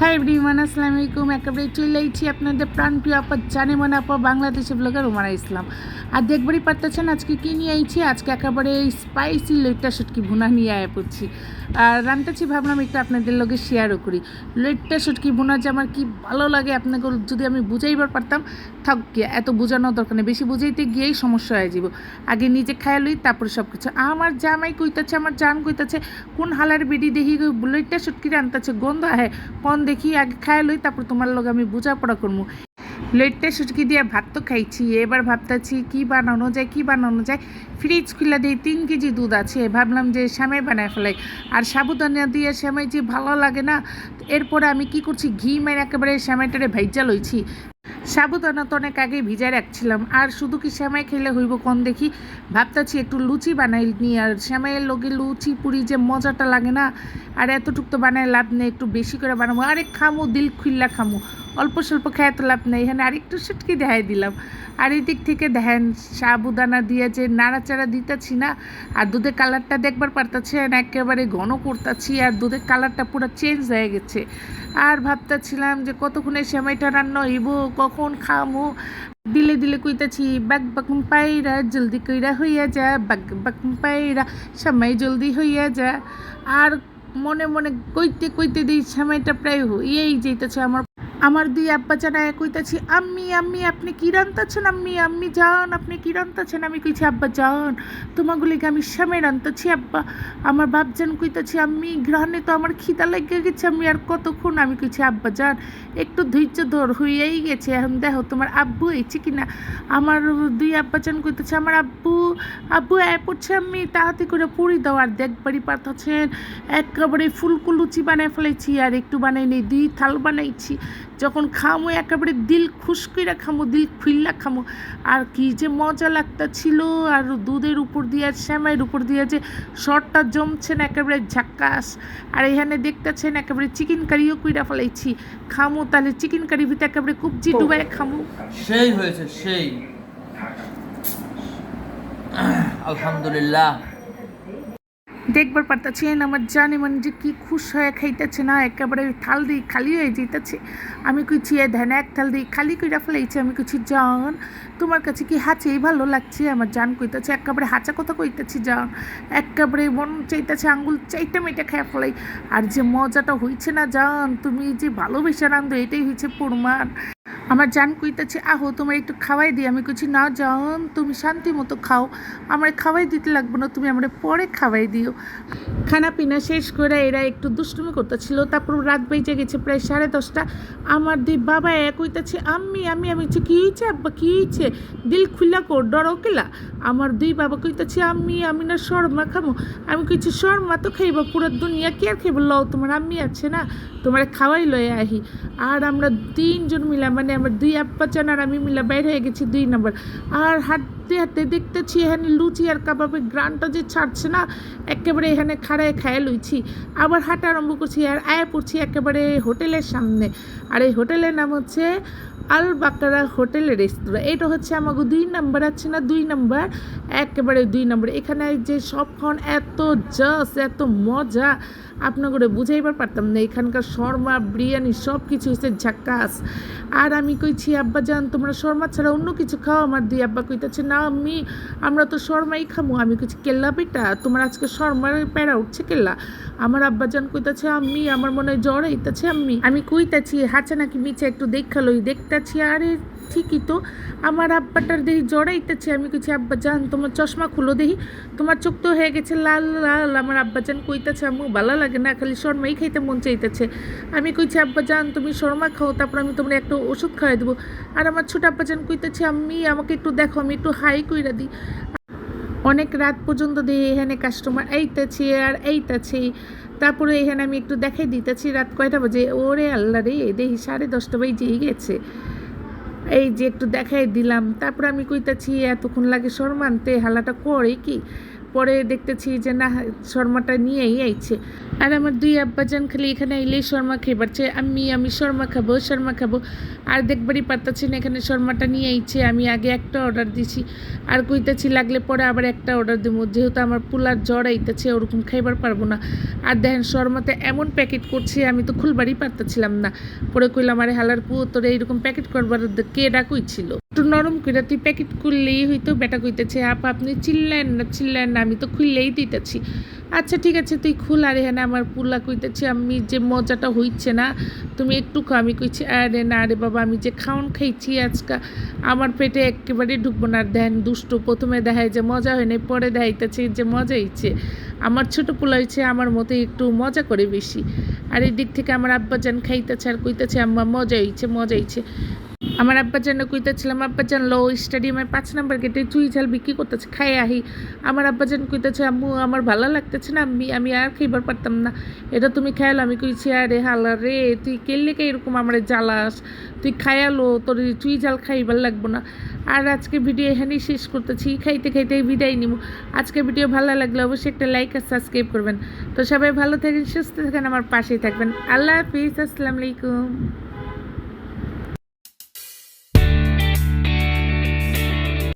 হ্যাঁ এভরিওয়ান আসসালামু আলাইকুম একেবারে চলে এসেছি আপনাদের প্রাণপ্রিয় আপা জানে মনে আপা, বাংলাদেশি ব্লগার উমারা ইসলাম। আর দেখবারই পারতেছেন আজকে কী নিয়ে আইছি? আজকে একেবারে স্পাইসি লইট্টা শুটকি ভুনা নিয়ে আয় পড়ছি। আর রান্নাছি ভাবলাম একটু আপনাদের লগে শেয়ারও করি। লইট্টা শুটকি ভুনা যে আমার কি ভালো লাগে আপনাকে যদি আমি বুঝাইবার পারতাম, থাক গিয়া, এত বোঝানোর দরকার নেই। বেশি বুঝাইতে গিয়েই সমস্যা হয়ে যাব আগে নিজে খায়া লই, তারপরে সব কিছু আমার জামাই কইতাছে, আমার জান কইতাছে, কোন হালার বেডি দেখি লইট্টা শুটকি রান্তাছে, গন্ধ হ্যাঁ কোন দেখি, আগে খায়া লই, তারপর তোমার লগে আমি বোঝাপড়া করব লেটটা সুটকি দিয়ে ভাত তো খাইছি, এবার ভাবতেছি কি বানানো যায়, কি বানানো যায়। ফ্রিজ খুলে দিয়ে তিন কেজি দুধ আছে, ভাবলাম যে শ্যামাই বানায় ফেলাই। আর সাবুদানা দিয়ে শ্যামাই যে ভালো লাগে না, এরপরে আমি কি করছি, ঘি মেরে একেবারে শ্যামাইটারে ভাইজা লইছি। সাবুদানা তো অনেক আগে ভিজায় রাখছিলাম, আর শুধু কি শ্যামাই খেলে হইব কোন দেখি? ভাবতাছি একটু লুচি বানাই নি, আর শ্যামাইয়ের লগে লুচি পুরি যে মজাটা লাগে না, আর এতটুক তো বানায় লাভ নেই, একটু বেশি করে বানাবো, আরে খামু, দিল খুল্লা খামু। অল্প স্বল্প খেয়ে তো লাভ নেই। এখানে আরেকটু সুটকি দেখাই দিলাম। আর এই দিক থেকে দেখেন, সাবুদানা দিয়ে যে নাড়াচাড়া দিতেছি না। আর দুধের কালারটা দেখবার পারতেছেন একেবারে ঘন করতেছি। আর দুধের কালারটা পুরো চেঞ্জ হয়ে গেছে। আর ভাবতেছিলাম যে কতক্ষণে সেমাইটা রান্না হইব, কখন খামো? দিলে দিলে কইতাছি, বাক বাকুম পাইরা জলদি কইরা হইয়া যা, বাক বাকুম পাইরা সময় জলদি হইয়া যা। আর মনে মনে কইতে কইতে দিই, সময়টা প্রায় হইয়াই যেতেছে আমার আমার দুই আব্বা জানায় কইতাছি আম্মি আম্মি, আপনি কি রান্তাছেন, আম্মি আম্মি, যান, আপনি কি রান্তাছেন? আমি কইছি, আব্বা, যান, তোমাগুলিকে আমি সামে রান্তাছি, আব্বা। আমার বাপজান কইতাছি, আম্মি গ্রহণে তো আমার খিদা লেগে গেছে আমি আর কতক্ষণ? আমি কইছি, আব্বা, যান, একটু ধৈর্য ধর, হইয়াই গেছে, এখন দেখো তোমার আব্বু হয়েছে কিনা? আমার দুই আব্বা জান কইতেছে, আমার আব্বু আব্বু এ পড়ছে আমি তাহাতে করে পুরি দাও, আর দেখবারই পাঠাচ্ছেন, একেবারে ফুলকু লুচি বানাই ফেলেছি আর একটু বানাই নেই, দুই থাল বানাইছি। যখন খামো একেবারে দিল খুশ কইরা খামো দিল খুইল্লা খামো আর কি যে মজা লাগতা ছিল আর দুধের উপর দিয়ে শ্যামাইয়ের উপর দিয়ে যে শরটা জমছে না একেবারে ঝাক্কাস আর এখানে দেখতেছেন একেবারে চিকেন কারিও কইরা ফেলাইছি খামো তাহলে চিকেন কারি ভিতরে একেবারে কুবজি ডুবাই খামো। সেই হয়েছে সেই। আলহামদুলিল্লাহ। দেখবার পারতেছেন আমার জানে মানে যে কি খুশ হয়ে খাইতেছে না, একেবারে থাল দিয়ে খালি হয়ে যেতেছে আমি এ ধ্যান এক থাল দিয়ে খালি কইরা ফেলাইছি। আমি কইছি, জান, তোমার কাছে কি হাঁচেই ভালো লাগছে? আমার জান কইতেছে, একেবারে হাঁচা কথা কইতেছি, জান। একেবারে মন চাইতেছে, আঙ্গুল চাইটা মেটা খেয়ে ফেলাই। আর যে মজাটা হইছে না, জান, তুমি যে ভালোবেসে রান্ধো, এটাই হয়েছে প্রমাণ। আমার জান কইতাছে, আহো, তোমার একটু খাওয়াই দিই। আমি কইছি, না জান, তুমি শান্তি মতো খাও। আমার খাওয়াই দিতে লাগবে না, তুমি আমার পরে খাওয়াই দিও। খানা পিনা শেষ করে এরা একটু দুষ্টুমি করতেছিল। তারপর রাত বেজে গেছে প্রায় সাড়ে দশটা। আমার দুই বাবা এক কইতাছে আমি আমি আমি হচ্ছে কী হয়েছে আব্বা, কী হয়েছে দিল খুল্লা কর, ডরো কেলা? আমার দুই বাবা কইতাছে আমি আমি না শর্মা খাব আমি কইছি, শর্মা তো খাইব, পুরো দুনিয়া কি আর খাইব? লও, তোমার আম্মি আছে না, তোমার খাওয়াই লয়ে আহি। আর আমরা তিনজন মিলা মানে আমার দুই আব্বা চান আর আমি মিলা বাইরে হয়ে গেছি দুই নম্বর। আর হাঁটতে হাঁটতে দেখতেছি এখানে লুচি আর কাবাবের গ্রানটা যে ছাড়ছে না, একেবারে এখানে খাড়ায় খায় লইছি। আবার হাঁটা আরম্ভ করছি আর আয়া পড়ছি একেবারে হোটেলের সামনে। আর এই হোটেলের নাম হচ্ছে আল বাকারা হোটেল রেস্তোরাঁ। এটা হচ্ছে আমাকে দুই নাম্বার, আছে না দুই নাম্বার? একেবারে দুই নাম্বার। এখানে যে সবক্ষণ এত জাস এত মজা। আপনাকে বুঝাইবার পারতাম না, এখানকার শর্মা, বিরিয়ানি সব কিছু হচ্ছে ঝাক্কাস। আর আমি কইছি, আব্বা জান, তোমরা শর্মা ছাড়া অন্য কিছু খাও? আমার দুই আব্বা কইতাছে, না আমি আমরা তো শর্মাই খামো। আমি কইছি, কেল্লা বেটা, তোমার আজকে শর্মার প্যারা উঠছে কেল্লা? আমার আব্বা জান কইতাছে আমি আমার মনে হয় জ্বর আইতাছে আমি আমি কইতাছি, হাঁচা নাকি মিছে একটু দেখালোই দেখতাছি, আরে ঠিকই তো। আমার আব্বাটার দেহি জড়াইতেছে আমি কইছি, আব্বা জান তোমার চশমা খুলো দেহি। তোমার চোখ তো হয়ে গেছে লাল লাল। আমার আব্বা জান কইতেছে আমু ভালো লাগে না, খালি শর্মাই খাইতে মন চাইতেছে। আমি কইছি, আব্বা জান তুমি শর্মা খাও, তারপর আমি তোমার একটা ওষুধ খাওয়াই দেবো। আর আমার ছোট আব্বা জান কইতেছে আমি আমাকে একটু দেখো, আমি একটু হাই কইরা দিই। অনেক রাত পর্যন্ত দিয়ে এখানে কাস্টমার এইতেছে আর এইতেছে তারপরে এখানে আমি একটু দেখাই দিতেছি, রাত কয়টা বাজে? ওরে আল্লাহ রে দেখি সাড়ে দশটা বাজেই গেছে। এই যে একটু দেখাই দিলাম। তারপর আমি কইতাছি, এতক্ষণ লাগে শর্মান তে হালাটা করে কি? পরে দেখতেছি যে, না, শর্মাটা নিয়েই আইছে। আর আমার দুই আব্বাজান খালি এখানে আইলেই শর্মা খেয়ে চাই আমি আমি শর্মা খাব শর্মা খাব। আর দেখবারই পারতাছি না এখানে শর্মাটা নিয়ে আইছে। আমি আগে একটা অর্ডার দিছি। আর কইতেছি, লাগলে পরে আবার একটা অর্ডার দেবো যেহেতু আমার পুলার জ্বর আইতেছে, ওরকম খাইবার পারব না। আর দেখেন, শর্মাতে এমন প্যাকেট করছে, আমি তো খুলবারই পারতেছিলাম না। পরে কইলাম, আরে হালার পু তোরে এইরকম প্যাকেট করবার কে ডাকুই ছিল একটু নরম করে তুই প্যাকেট করলেই হয়তো বেটা কইতেছে, আপা, আপনি চিল্লেন না চিল্লেন না, আমি তো খুললেই দিতেছি। আচ্ছা ঠিক আছে, তুই খুল। আরে হ্যাঁ আমার পুলা কইতেছে, আমি যে মজাটা হইছে না, তুমি একটু খাও। আমি কইছি, আরে, না আরে বাবা, আমি যে খাওন খাইছি আজকা, আমার পেটে একেবারে ঢুকবো না। দেন দুষ্টু, প্রথমে দেখায় যে মজা হয় পরে দেখাইতেছে যে মজা হইছে। আমার ছোট পোলা হয়েছে আমার মতো একটু মজা করে বেশি। আর এই দিক থেকে আমার আব্বাজান খাইতেছে আর কইতেছে, আম্মা, মজা হইছে মজা হইছে। আমার আব্বাজান কইতেছিলাম আব্বাজান লো স্টেডিয়ামের পাঁচ নাম্বার গেটে চুই ঝাল বিক্রি করতেছে খাই আহি। আমার আব্বাজান কইতেছে, আম্মু, আমার ভালো লাগতেছে না, আমি আমি আর খাইবার পারতাম না। এটা তুমি খাইলো আমি কইছি, আরে হালা রে, তুই কেললে কে এরকম আমার জ্বালাস? তুই খায়ালো তোর চুই ঝাল খাইবার লাগবো না। আর আজকে ভিডিও এখানেই শেষ করতেছি। খাইতে খাইতে বিদায় নিব। আজকে ভিডিও ভালো লাগলে অবশ্যই একটা লাইক আর সাবস্ক্রাইব করবেন। তো সবাই ভালো থাকেন, সুস্থ থাকেন, আমার পাশেই থাকবেন। আল্লাহ হাফিজ, আসসালামু আলাইকুম।